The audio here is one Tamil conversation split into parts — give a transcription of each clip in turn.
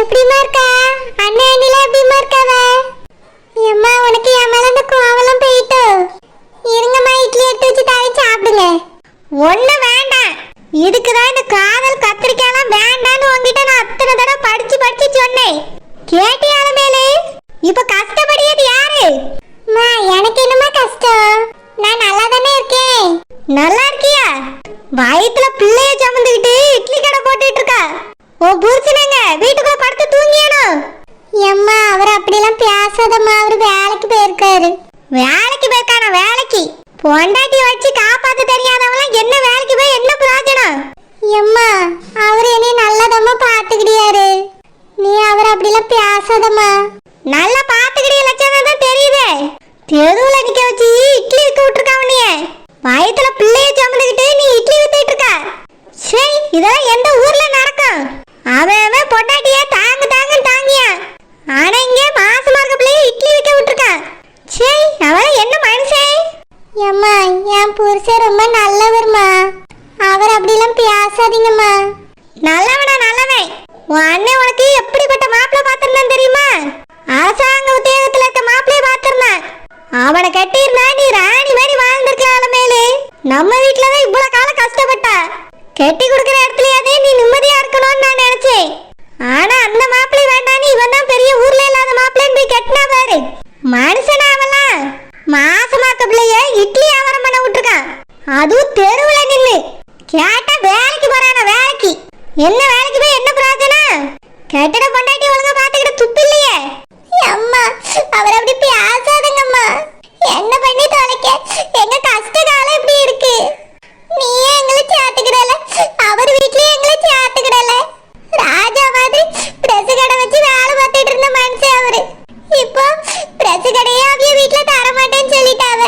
எப்படிமா இருக்கா? அண்ணன் அண்ணில எப்படிமா இருக்காவ? எம்மா உனக்கு என் மேல இந்த கோவலம் போயிட்டோ. இருங்கம்மா இட்லி எடுத்து வச்சு தாவி சாப்பிடுங்க. ஒண்ணு வேண்டாம். இதுக்குதான் இந்த காதல் கத்திரிக்காயெல்லாம் வேண்டாம்னு உங்ககிட்ட நான் அத்தனை தடவை படிச்சு படிச்சு சொன்னேன். கேட்டியாலுமேலே இப்ப கஷ்ட வேலைக்கு போய் என்ன பிரார்த்தனை கெட்டட பொண்டாட்டி ஒழுங்கா பாத்துக்கிட்ட துப்பு இல்லையே அம்மா அவர் அப்படி பேசாதங்க அம்மா என்ன பண்ணி தொலைக்க? எங்க கஷ்ட காலம் இப்படி இருக்கு. நீ எங்களை சேர்த்துக்கிடல. அவர் வீட்லயே எங்களை சேர்த்துக்கிடல. ராஜா மாதிரி பிரஸ் கடை வச்சு வேலை பார்த்துட்டு இருந்த மனுஷன் அவரு. இப்போ பிரஸ் கடையே அவங்க வீட்டுல தர மாட்டேன்னு சொல்லிட்டாவ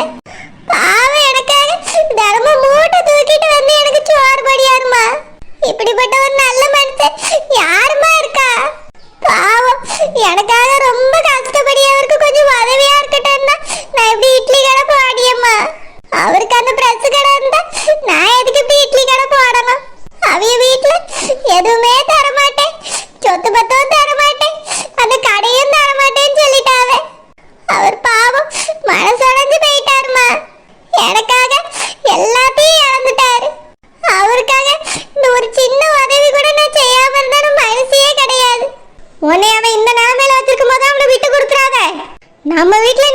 நம்ம வீட்ல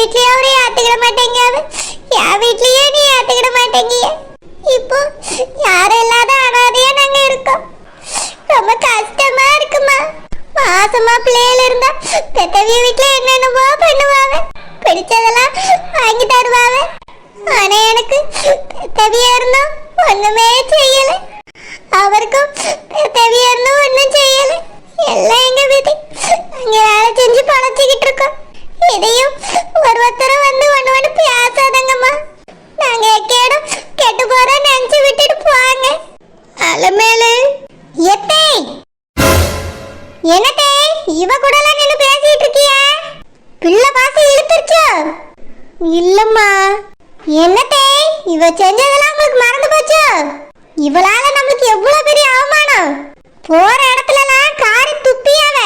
வீட்லயே அவரே ஏத்துக்கிட மாட்டேங்க என் வீட்லயே நீ ஏத்துக்கிட மாட்டேங்கிய. இப்போ யாரும் இல்லாத அனாதையா நாங்க இருக்கோம். ரொம்ப கஷ்டமா இருக்குமா. மாசமா பிள்ளையில இருந்தா பெத்தவிய வீட்டுல என்னென்னவோ பண்ணுவாங்க. பிடிச்சதெல்லாம் வாங்கி தருவாங்க. ஆனா எனக்கு பெத்தவிய இருந்தோம் ஒண்ணுமே செய்யல. அவருக்கும் பெத்தவிய இருந்தும் ஒண்ணும் செய்யல. எல்லாம் எங்க வீட்டு அங்க வேலை செஞ்சு பழச்சிக்கிட்டு இருக்கோம். இதையும் ஒருத்தரும் வந்து ஒன்று ஒன்று பேசாதங்கம்மா. நாங்கள் எக்கேடும் கெட்டு போகிறோம் நினச்சி விட்டுட்டு போவாங்க. அலமேலு எத்தே. என்னத்தே இவ கூடலாம் நின்று பேசிட்டு இருக்கியா? பிள்ளை பாசம் இழுத்துருச்சோ? இல்லம்மா. என்னத்தே இவ செஞ்சதெல்லாம் உங்களுக்கு மறந்து போச்சோ? இவளால நம்மளுக்கு எவ்வளவு பெரிய அவமானம்? போற இடத்துலலாம் காரி துப்பி அவ.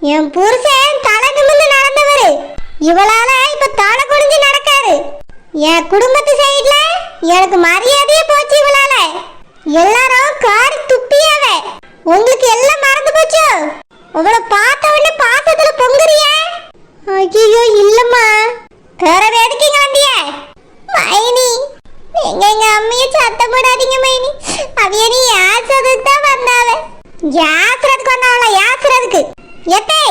என் புருஷன் தலை நிமிந்து நடந்தவரு. இவளால இப்ப தலை குனிஞ்சு நடக்காது. என் குடும்பத்து சைடுல எனக்கு மரியாதையே போச்சு இவளால. எல்லாரும் காரி துப்பியாவ. உங்களுக்கு எல்லாம் மறந்து போச்சு? உங்களை பார்த்த உடனே பாசத்துல பொங்குறிய? ஐயோ இல்லம்மா. வேற வேடிக்கைங்க வந்திய மைனி எங்க எங்க அம்மிய சத்தம் போடாதீங்க மைனி. அவிய நீ தான் வந்தாவ? யாசுறதுக்கு வந்தாவளா? யாசுறதுக்கு எத்தே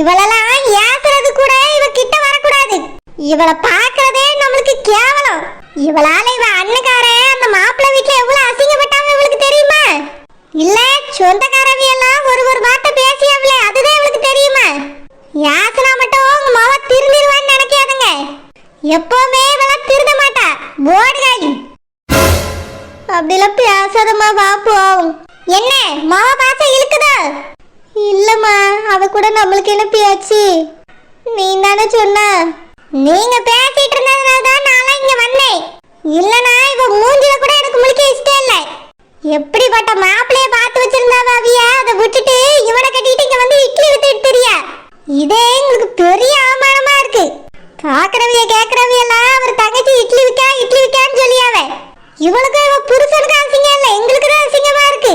இவளெல்லாம் இவளை பார்க்கறதே நம்மளுக்கு கேவலம். இவளால இவ அண்ணக்காரன் அந்த மாப்பிள்ளை வீட்டுல எவ்வளவு அசிங்கப்பட்டாங்க இவளுக்கு தெரியுமா? இல்ல சொந்தக்காரவி எல்லாம் ஒரு ஒரு வார்த்தை பேசியவளே அதுதான் இவளுக்கு தெரியுமா? யாசனா மட்டும் உங்க மாவ திருந்திருவான்னு நினைக்காதுங்க. எப்பவுமே இவள திருந்த மாட்டா. போடுகாய். அப்படிலாம் பேசாதம்மா வா போவோம் என்ன மாவ பாசம் இழுக்குதா? இல்லம்மா அவ கூட நம்மளுக்கு என்ன பேச்சு? நீ தானே சொன்ன. நீங்க பேசிட்டு இருந்ததுனால தான் நான் இங்க வந்தேன். இல்லனா இவ மூஞ்சில கூட எனக்கு முழிக்க இஷ்டம் இல்ல. எப்படிப்பட்ட மாப்பிள்ளை பார்த்து வச்சிருந்தாவ அவிய அதை விட்டுட்டு இவனை கட்டிட்டு இங்க வந்து இட்லி வித்துட்டு தெரியா இதே எங்களுக்கு பெரிய அவமானமா இருக்கு பாக்குறவிய கேக்குறவிய எல்லாம் அவர் தங்கச்சி இட்லி விக்கா இட்லி விக்கான்னு சொல்லியாவ இவளுக்கும் இவ புருஷனுக்கு அசிங்கம் இல்ல எங்களுக்கு தான் அசிங்கமா இருக்கு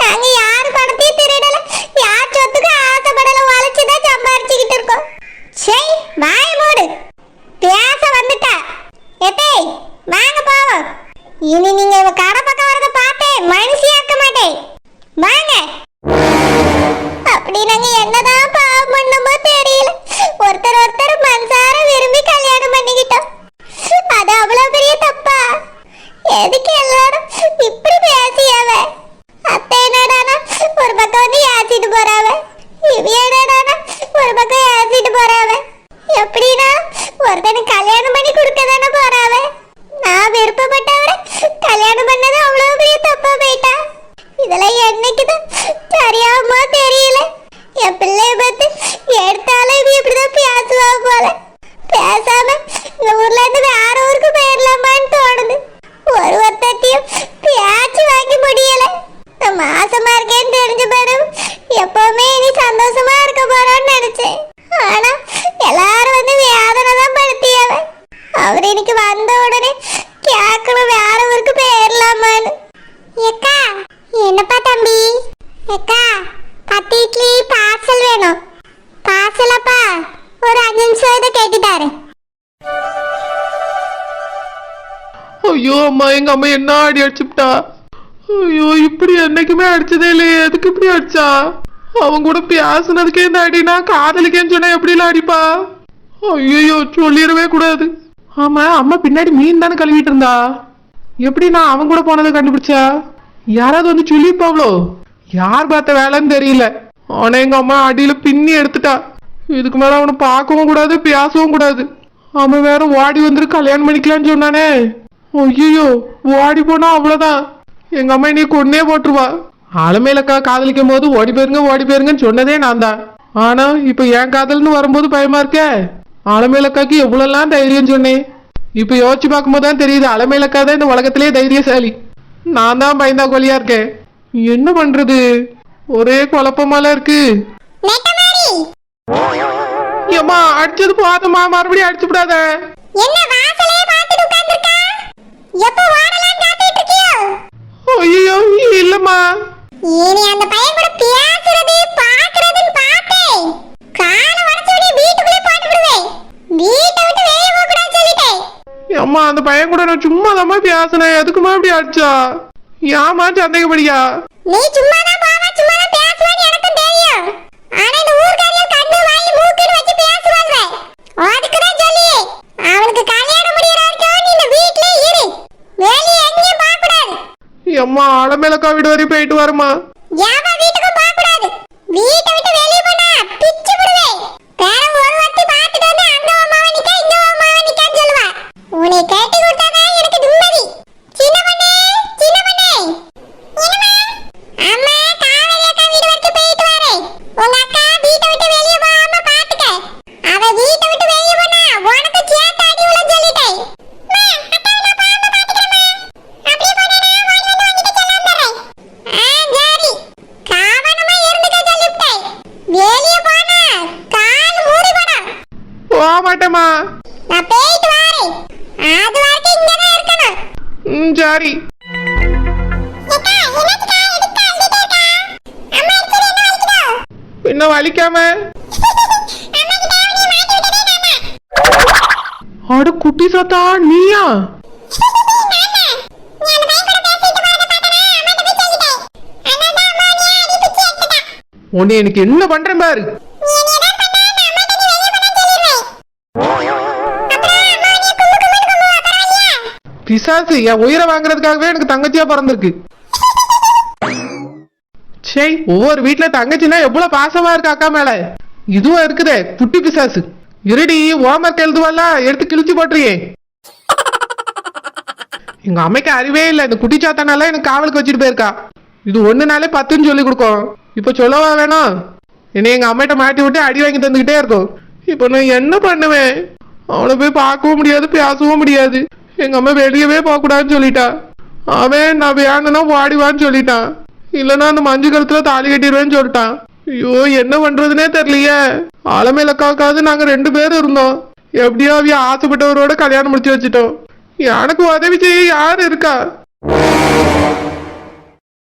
நாங்க யார் பணத்தையும் திருடல யார் சொத்துக்கு ஆசைப்படல உழைச்சுதான் சம்பாரிச்சுக்கிட்டு இருக்கோம் சரி வாய மூடு பேச வந்துட்டா எத்தே வாங்க போவோம் இனி நீங்க இவ கடை பக்கம் வரத பார்த்தேன் மனுஷியா இருக்க மாட்டேன் வாங்க அப்படி நாங்க என்னதான் பாவம் பண்ணமோ தெரியல ஒருத்தர் ஒருத்தர் மனசார விரும்பி கல்யாணம் பண்ணிக்கிட்டோம் அது அவ்வளவு பெரிய தப்பா எதுக்கு எல்லாரும் இப்படி பேசியாவ அத்தை என்னடானா ஒரு பக்கம் வந்து ஏசிட்டு போறாவ இவ என்னடானா ஒரு பக்கம் ஏசிட்டு போறாவ எப்படின்னா ஒருத்தனுக்கு கல்யாணம் பண்ணி கொடுக்க தானே போறாவ நான் விருப்பப்பட்டவரை கல்யாணம் பண்ணது அவ்வளவு பெரிய தப்பா போயிட்டா இதெல்லாம் என்னைக்குதான் சரியாமோ தெரியல. என் பிள்ளைய பார்த்து எடுத்தாலும் இது இப்படிதான் பேசுவா போல. பேசாம இந்த ஊர்ல இருந்து வேற ஊருக்கு போயிடலாமான்னு தோணுது. ஒரு ஒருத்தையும் பேச்சு வாங்கி முடியல. நான் மாசமா இருக்கேன்னு தெரிஞ்ச பிறகு எப்பவுமே இனி சந்தோஷமா இருக்க போறோம்னு நினைச்சேன். ஆனா எல்லாரும் வந்து வேதனை தான் படுத்தியவன் அவர் இன்னைக்கு வந்த அம்மா எங்க அம்மா என்ன அடி அடிச்சுட்டா ஐயோ இப்படி என்னைக்குமே அடிச்சதே இல்லையே. எதுக்கு இப்படி அடிச்சா? அவன் கூட பேசுனதுக்கே இந்த அடினா காதலிக்கேன்னு சொன்னா எப்படிலாம் அடிப்பா? ஐயோ சொல்லிடவே கூடாது. ஆமா அம்மா பின்னாடி மீன் தானே கழுவிட்டு இருந்தா? எப்படி நான் அவன் கூட போனதை கண்டுபிடிச்சா? யாராவது வந்து சொல்லியிருப்பாங்களோ? யார் பார்த்த வேலைன்னு தெரியல. ஆனா எங்க அம்மா அடியில பின்னி எடுத்துட்டா. இதுக்கு மேல அவனை பார்க்கவும் கூடாது பேசவும் கூடாது. அவன் வேற ஓடி வந்துட்டு கல்யாணம் பண்ணிக்கலாம்னு சொன்னானே. ஐயோ ஓடி போனா அவ்வளவுதான். எங்க அம்மா நீ கொன்னே போட்டுருவா. ஆலமேலக்கா காதலிக்கும் போது ஓடி போயிருங்க ஓடி போயிருங்கன்னு சொன்னதே நான் தான். ஆனா இப்ப என் காதல்னு வரும்போது பயமா இருக்கே? ஆலமேலக்காக்கு எவ்வளவுலாம் தைரியம் சொன்னேன். இப்ப யோசிச்சு பார்க்கும்போது தான் தெரியுது அலமேலக்கா தான் இந்த உலகத்திலே தைரியசாலி. நான் தான் பயந்தா கோலியா இருக்கேன். என்ன பண்றது? ஒரே குழப்பமால இருக்கு. ஏம்மா அடிச்சது போதுமா மறுபடியும் அடிச்சு விடாத என்ன வாசலையே பார்த்துட்டு உட்கார்ந்திருக்கா எப்போ வாடலாம் காத்துட்டு இருக்கியோ? ஐயோ இல்லம்மா. இனி அந்த பையன் கூட பேசுறது பாக்குறதுன்னு பார்த்தேன். காலை உடச்சு வீட்டுக்குள்ளே போட்டு விடுவேன் வீட்டை விட்டு வெளியே போக கூடாது சொல்லிட்டேன். அம்மா அந்த பையன் கூட நான் சும்மா தாம்மா பேசினேன். எதுக்குமா இப்படி அடிச்சா? ஏமா சந்தேகப்படியா? நீ தான் சும்மா தான் பேசுவேன்னு எனக்கும் தெரியும் ஆனா இந்த ஊர்க்காரியம் கண்ணு வாய் மூக்குன்னு வச்சு பேசுவாங்க அதுக்கு தான் சொல்லி அவனுக்கு கல்யாணம் முடியற வரைக்கும் நீ இந்த வீட்லயே இரு வெளியே எங்கேயும் போக கூடாது அம்மா ஆலமேலக்கா வீடு வரையும் போயிட்டு வரமா யாவ வீட்டுக்கும் போக கூடாது வீட்டை மாட்டேமா நான் போயிட்டு வரேன். அது வரைக்கும் இங்க தான் இருக்கணும். ம் சரி. என்ன வலிக்காம? அட குட்டி சத்தா நீயா? உன்னை எனக்கு என்ன பண்றேன் பாரு. பிசாசு என் உயிரை வாங்குறதுக்காகவே எனக்கு தங்கச்சியா பிறந்திருக்கு. சே ஒவ்வொரு வீட்ல தங்கச்சின்னா எவ்வளவு பாசமா இருக்கு அக்கா மேல. இதுவும் இருக்குதே புட்டி பிசாசு. இருடி ஹோம்ஒர்க் எழுதுவல்ல எடுத்து கிழிச்சு போட்டுறியே. எங்க அம்மைக்கு அறிவே இல்லை இந்த குட்டி சாத்தானால எனக்கு காவலுக்கு வச்சுட்டு போயிருக்கா. இது ஒண்ணுனாலே பத்துன்னு சொல்லி கொடுக்கும். இப்ப சொல்லவா வேணாம் என்னை எங்க அம்மையிட்ட மாட்டி விட்டு அடி வாங்கி தந்துகிட்டே இருக்கும். இப்போ நான் என்ன பண்ணுவேன்? அவளை போய் பார்க்கவும் முடியாது பேசவும் முடியாது. எங்கள் அம்மா வெளியவே போகக்கூடாதுன்னு சொல்லிட்டா. அவன் நான் வேணும்னா வாடிவான்னு சொல்லிட்டான் இல்லைன்னா அந்த மஞ்சு கழுத்தில் தாலி கட்டிடுவேன்னு சொல்லிட்டான் ஐயோ என்ன பண்ணுறதுனே தெரியலையே. ஆலமேலக்காவுக்காவது நாங்கள் ரெண்டு பேரும் இருந்தோம். எப்படியோ அவிய ஆசைப்பட்டவரோட கல்யாணம் முடிச்சு வச்சுட்டோம். எனக்கு உதவி செய்ய யார் இருக்கா?